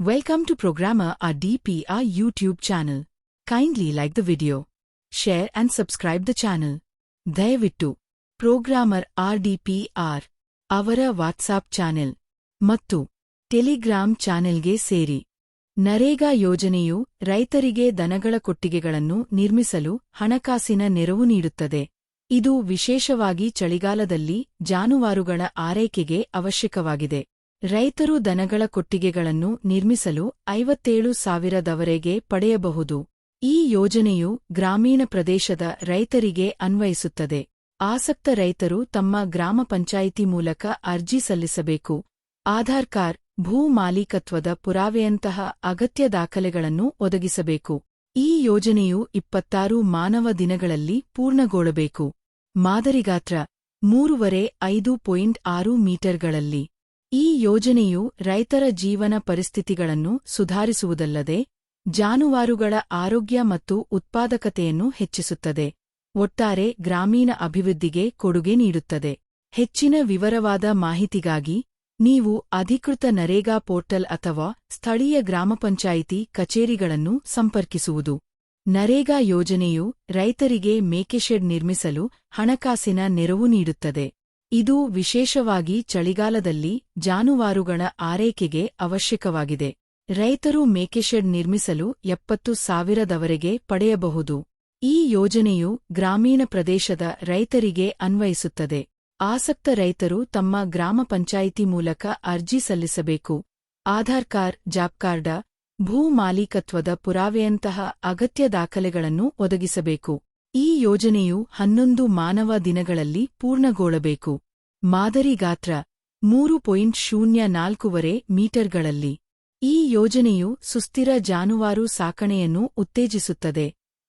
Welcome to Programmer our DPR YouTube channel. Kindly like the video. Share and subscribe the channel. ದಯವಿಟ್ಟು programmer RDPR ಅವರ WhatsApp channel ಮತ್ತು Telegram ಚಾನೆಲ್ಗೆ ಸೇರಿ ನರೇಗಾ ಯೋಜನೆಯು ರೈತರಿಗೆ ದನಗಳ ಕೊಟ್ಟಿಗೆಗಳನ್ನು ನಿರ್ಮಿಸಲು ಹಣಕಾಸಿನ ನೆರವು ನೀಡುತ್ತದೆ ಇದು ವಿಶೇಷವಾಗಿ ಚಳಿಗಾಲದಲ್ಲಿ ಜಾನುವಾರುಗಳ ಆರೈಕೆಗೆ ಅವಶ್ಯಕವಾಗಿದೆ ರೈತರು ದನಗಳ ಕೊಟ್ಟಿಗೆಗಳನ್ನು ನಿರ್ಮಿಸಲು ಐವತ್ತೇಳು ಸಾವಿರದವರೆಗೆ ಪಡೆಯಬಹುದು. ಈ ಯೋಜನೆಯು ಗ್ರಾಮೀಣ ಪ್ರದೇಶದ ರೈತರಿಗೆ ಅನ್ವಯಿಸುತ್ತದೆ. ಆಸಕ್ತ ರೈತರು ತಮ್ಮ ಗ್ರಾಮ ಪಂಚಾಯಿತಿ ಮೂಲಕ ಅರ್ಜಿ ಸಲ್ಲಿಸಬೇಕು. ಆಧಾರ್ ಕಾರ್ಡ್, ಭೂ ಮಾಲೀಕತ್ವದ ಪುರಾವೆಯಂತಹ ಅಗತ್ಯ ದಾಖಲೆಗಳನ್ನು ಒದಗಿಸಬೇಕು. ಈ ಯೋಜನೆಯು ಇಪ್ಪತ್ತಾರು ಮಾನವ ದಿನಗಳಲ್ಲಿ ಪೂರ್ಣಗೊಳ್ಳಬೇಕು. ಮಾದರಿಗಾತ್ರ, ಮೂರುವರೆ ಐದು ಪಾಯಿಂಟ್ ಆರು ಮೀಟರ್ಗಳಲ್ಲಿ. ಈ ಯೋಜನೆಯು ರೈತರ ಜೀವನ ಪರಿಸ್ಥಿತಿಗಳನ್ನು ಸುಧಾರಿಸುವುದಲ್ಲದೆ ಜಾನುವಾರುಗಳ ಆರೋಗ್ಯ ಮತ್ತು ಉತ್ಪಾದಕತೆಯನ್ನು ಹೆಚ್ಚಿಸುತ್ತದೆ. ಒಟ್ಟಾರೆ ಗ್ರಾಮೀಣ ಅಭಿವೃದ್ಧಿಗೆ ಕೊಡುಗೆ ನೀಡುತ್ತದೆ. ಹೆಚ್ಚಿನ ವಿವರವಾದ ಮಾಹಿತಿಗಾಗಿ ನೀವು ಅಧಿಕೃತ ನರೇಗಾ ಪೋರ್ಟಲ್ ಅಥವಾ ಸ್ಥಳೀಯ ಗ್ರಾಮ ಪಂಚಾಯಿತಿ ಕಚೇರಿಗಳನ್ನು ಸಂಪರ್ಕಿಸುವುದು. ನರೇಗಾ ಯೋಜನೆಯು ರೈತರಿಗೆ ಮೇಕೆಶೆಡ್ ನಿರ್ಮಿಸಲು ಹಣಕಾಸಿನ ನೆರವು ನೀಡುತ್ತದೆ. ಇದು ವಿಶೇಷವಾಗಿ ಚಳಿಗಾಲದಲ್ಲಿ ಜಾನುವಾರುಗಳ ಆರೈಕೆಗೆ ಅವಶ್ಯಕವಾಗಿದೆ. ರೈತರು ಮೇಕೆಶೆಡ್ ನಿರ್ಮಿಸಲು ಎಪ್ಪತ್ತು ಸಾವಿರದವರೆಗೆ ಪಡೆಯಬಹುದು. ಈ ಯೋಜನೆಯು ಗ್ರಾಮೀಣ ಪ್ರದೇಶದ ರೈತರಿಗೆ ಅನ್ವಯಿಸುತ್ತದೆ. ಆಸಕ್ತ ರೈತರು ತಮ್ಮ ಗ್ರಾಮ ಪಂಚಾಯಿತಿ ಮೂಲಕ ಅರ್ಜಿ ಸಲ್ಲಿಸಬೇಕು. ಆಧಾರ್ ಕಾರ್ಡ್, ಜಾಬ್ ಕಾರ್ಡ, ಭೂ ಮಾಲೀಕತ್ವದ ಪುರಾವೆಯಂತಹ ಅಗತ್ಯ ದಾಖಲೆಗಳನ್ನು ಒದಗಿಸಬೇಕು. ಈ ಯೋಜನೆಯು ಹನ್ನೊಂದು ಮಾನವ ದಿನಗಳಲ್ಲಿ ಪೂರ್ಣಗೊಳ್ಳಬೇಕು. ಮಾದರಿ ಗಾತ್ರ ಮೂರು ಪಾಯಿಂಟ್ ಶೂನ್ಯ ನಾಲ್ಕೂವರೆ ಮೀಟರ್ಗಳಲ್ಲಿ. ಈ ಯೋಜನೆಯು ಸುಸ್ಥಿರ ಜಾನುವಾರು ಸಾಕಣೆಯನ್ನು ಉತ್ತೇಜಿಸುತ್ತದೆ.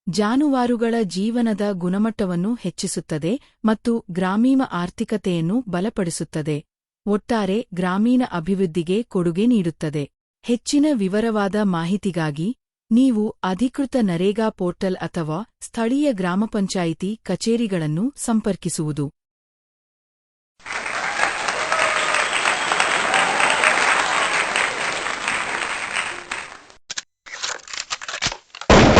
ಜಾನುವಾರುಗಳ ಜೀವನದ ಗುಣಮಟ್ಟವನ್ನು ಹೆಚ್ಚಿಸುತ್ತದೆ ಮತ್ತು ಗ್ರಾಮೀಣ ಆರ್ಥಿಕತೆಯನ್ನು ಬಲಪಡಿಸುತ್ತದೆ. ಒಟ್ಟಾರೆ ಗ್ರಾಮೀಣ ಅಭಿವೃದ್ಧಿಗೆ ಕೊಡುಗೆ ನೀಡುತ್ತದೆ. ಹೆಚ್ಚಿನ ವಿವರವಾದ ಮಾಹಿತಿಗಾಗಿ ನೀವು ಅಧಿಕೃತ ನರೇಗಾ ಪೋರ್ಟಲ್ ಅಥವಾ ಸ್ಥಳೀಯ ಗ್ರಾಮ ಪಂಚಾಯಿತಿ ಕಚೇರಿಗಳನ್ನು ಸಂಪರ್ಕಿಸುವುದು.